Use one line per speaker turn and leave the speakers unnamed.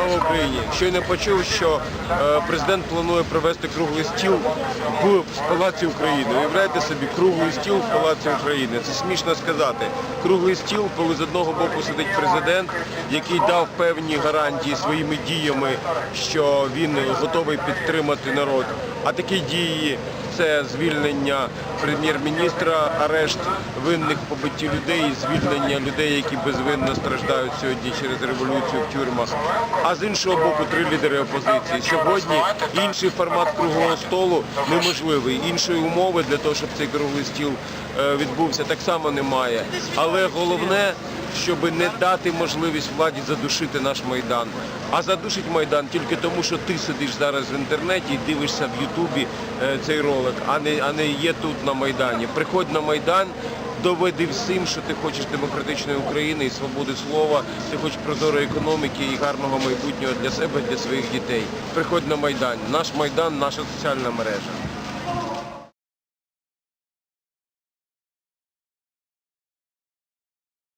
Слава Україні! Щойно почув, що е, президент планує провести круглий стіл в Палаці України. Уявляєте собі, круглий стіл в Палаці України. Це смішно сказати. Круглий стіл, коли з одного боку сидить президент, який дав певні гарантії своїми діями, що він готовий підтримати народ. А такі дії це звільнення прем'єр-міністра, арешт винних в побитті людей, звільнення людей, які безвинно страждають сьогодні через революцію в тюрмах. А з іншого боку, три лідери опозиції. Сьогодні інший формат круглого столу неможливий. Іншої умови для того, щоб цей круглий стіл е, відбувся, так само немає. Але головне, щоб не дати можливість владі задушити наш майдан. А задушить майдан тільки тому, що ти сидиш зараз в інтернеті і дивишся в Ютубі е, цей ролик, а не, а не є тут на Майдані. Приходь на Майдан, доведи всім, що ти хочеш демократичної України і свободи слова, ти хочеш прозорої економіки і гарного майбутнього для себе, для своїх дітей. Приходь на Майдан. Наш Майдан, наша соціальна мережа.